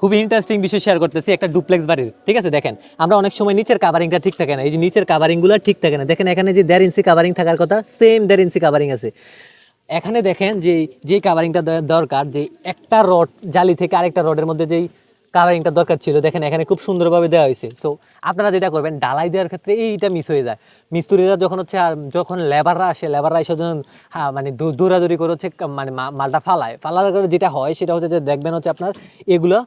খুবই ইন্টারেস্টিং বিষয় শেয়ার করতেছি একটা ডুপ্লেক্স বাড়ির, ঠিক আছে? দেখেন, আমরা অনেক সময় নিচের কাভারিংটা ঠিক থাকে না, এই যে নিচের কাভারিংগুলো ঠিক থাকে না। দেখেন, এখানে যে দেড় ইঞ্চি কাভারিং থাকার কথা সেম দেড় ইঞ্চি কাভারিং আছে। এখানে দেখেন যে যে কাভারিংটা দরকার, যে একটা রড জালি থেকে আরেকটা রডের মধ্যে যেই কাভারিংটা দরকার ছিল, দেখেন, এখানে খুব সুন্দরভাবে দেওয়া হয়েছে। সো আপনারা যেটা করবেন ডালাই দেওয়ার ক্ষেত্রে এইটা মিস হয়ে যায়। মিস্ত্রিরা যখন হচ্ছে আর যখন লেবাররা আসে লেবাররা এসে যখন মানে দৌড়াদৌড়ি করে হচ্ছে মানে মালটা ফালায়, ফালার করে যেটা হয়, সেটা হচ্ছে যে দেখবেন হচ্ছে আপনার এগুলো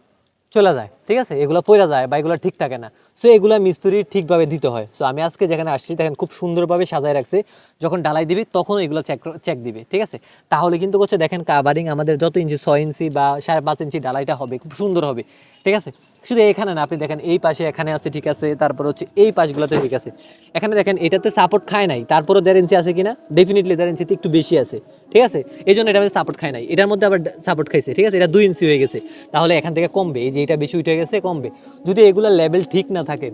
চলে যায়। ঠিক আছে? এগুলো পড়ে যায় বা এগুলো ঠিক থাকে না। সো এগুলো মিস্ত্রি ঠিকভাবে দিতে হয়। সো আমি আজকে যেখানে আসছি, দেখেন খুব সুন্দরভাবে সাজায় রাখছে। যখন ডালাই দিবি, তখন এগুলো চেক চেক দিবে, ঠিক আছে? তাহলে কিন্তু হচ্ছে, দেখেন কাভারিং আমাদের যত ইঞ্চি, ছয় ইঞ্চি বা সাড়ে পাঁচ ইঞ্চি ডালাইটা হবে, খুব সুন্দর হবে, ঠিক আছে? শুধু এখানে না, আপনি দেখেন এই পাশে এখানে আছে, ঠিক আছে? তারপর হচ্ছে এই পাশগুলোতে ঠিক আছে। এখানে দেখেন, এটাতে সাপোর্ট খায় নাই। তারপরও দেড় ইঞ্চি আছে কিনা? ডেফিনেটলি দেড় ইঞ্চিতে একটু বেশি আছে, ঠিক আছে? এই জন্য এটা সাপোর্ট খায় নাই। এটার মধ্যে আবার সাপোর্ট খাইছে, ঠিক আছে? এটা দুই ইঞ্চি হয়ে গেছে। তাহলে এখান থেকে কমবে। এই যে এটা বেশি উঠে গেছে কমবে। যদি এগুলো লেভেল ঠিক না থাকে।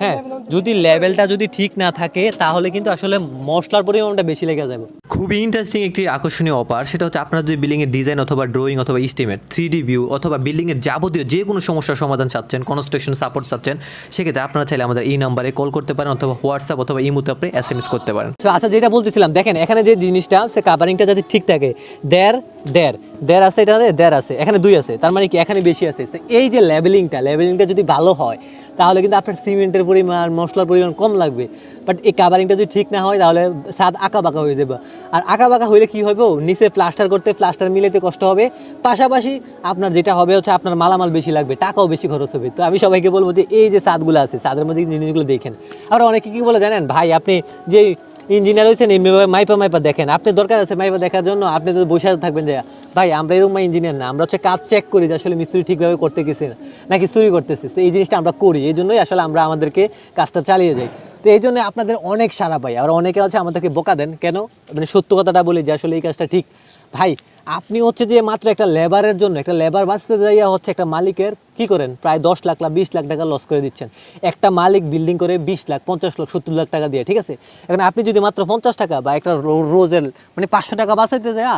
হ্যাঁ যদি লেভেলটা যদি ঠিক না থাকে তাহলে কিন্তু আসলে মশলার পরিমাণটা বেশি লেগে যাবে। খুবই ইন্টারেস্টিং একটি আকর্ষণীয় অফার সেটা হচ্ছে আপনারা যদি বিল্ডিংয়ের ডিজাইন অথবা ড্রয়িং অথবা ইস্টিমেট থ্রি ডি ভিউ অথবা বিল্ডিংয়ের যাবতীয় যে কোনো সমস্যার সমাধান চাচ্ছেন কনস্ট্রাকশন সাপোর্ট চাচ্ছেন সেক্ষেত্রে আপনারা চাইলে আমাদের এই নাম্বারে কল করতে পারেন অথবা হোয়াটসঅ্যাপ অথবা ইমোতে আপনি এস এম এস করতে পারেন। তো আচ্ছা যেটা বলতেছিলাম দেখেন এখানে যে জিনিসটা সে কাভারিংটা যাতে ঠিক থাকে দেড় দেড় দেড় আছে এটাতে দেড় আছে, এখানে দুই আছে, তার মানে কি এখানে বেশি আছে। এই যে লেভেলিংটা লেভেলিংটা যদি ভালো হয়, তাহলে কিন্তু আপনার সিমেন্টের পরিমাণ, মশলার পরিমাণ কম লাগবে। বাট এই কাভারিংটা যদি ঠিক না হয়, তাহলে স্বাদ আঁকা বাঁকা হয়ে যাবে। আর আঁকা বাঁকা হইলে কি হবে নিচে প্লাস্টার করতে প্লাস্টার মিলাতে কষ্ট হবে। পাশাপাশি আপনার যেটা হবে হচ্ছে আপনার মালামাল বেশি লাগবে, টাকাও বেশি খরচ হবে। তো আমি সবাইকে বলব যে এই যে ছাদগুলো আছে, ছাদের মধ্যে এই জিনিসগুলো দেখেন। আর অনেকে কি বলে জানেন, ভাই, আপনি যে ইঞ্জিনিয়ার হয়েছেন এইভাবে মাইপা মাইপা দেখেন। আপনি দরকার আছে মাইপা দেখার জন্য, আপনি তো বসে থাকবেন যে ভাই, আমরা এরকম ইঞ্জিনিয়ার না, আমরা হচ্ছে কাজ চেক করি যে আসলে মিস্ত্রি ঠিকভাবে করতে গেছে না নাকি চুরি করতেছে। তো এই জিনিসটা আমরা করি, এই জন্যই আসলে আমরা আমাদেরকে কাজটা চালিয়ে যাই। তো এই জন্য আপনাদের অনেক সারা পাই আর অনেকে আছে আমাদেরকে বোকা দেন। কেন? মানে সত্য কথাটা বলি যে আসলে এই কাজটা ঠিক ভাই, আপনি হচ্ছে যে মাত্র একটা লেবারের জন্য, একটা লেবার বাঁচতে যাইয়া হচ্ছে একটা মালিকের কি করেন? প্রায় দশ লাখ লাখ বিশ লাখ টাকা লস করে দিচ্ছেন। একটা মালিক বিল্ডিং করে বিশ লাখ, পঞ্চাশ লাখ, সত্তর লাখ টাকা দিয়ে, ঠিক আছে? এখন আপনি যদি মাত্র পঞ্চাশ টাকা বা একটা রোজের মানে পাঁচশো টাকা বাঁচাইতে যায়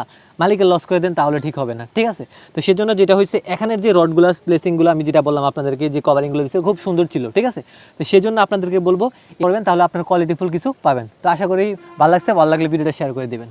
মালিকের লস করে দেন, তাহলে ঠিক হবে না, ঠিক আছে? তো সেজন্য যেটা হয়েছে এখানের যে রডগুলো প্লেসিংগুলো আমি যেটা বললাম আপনাদেরকে, যে কভারিংগুলো দিচ্ছে খুব সুন্দর ছিল, ঠিক আছে? তো সেজন্য আপনাদেরকে বলব, করবেন, তাহলে আপনার কোয়ালিটিফুল কিছু পাবেন। তো আশা করি ভালো লাগছে, ভালো লাগলে ভিডিওটা শেয়ার করে দেবেন।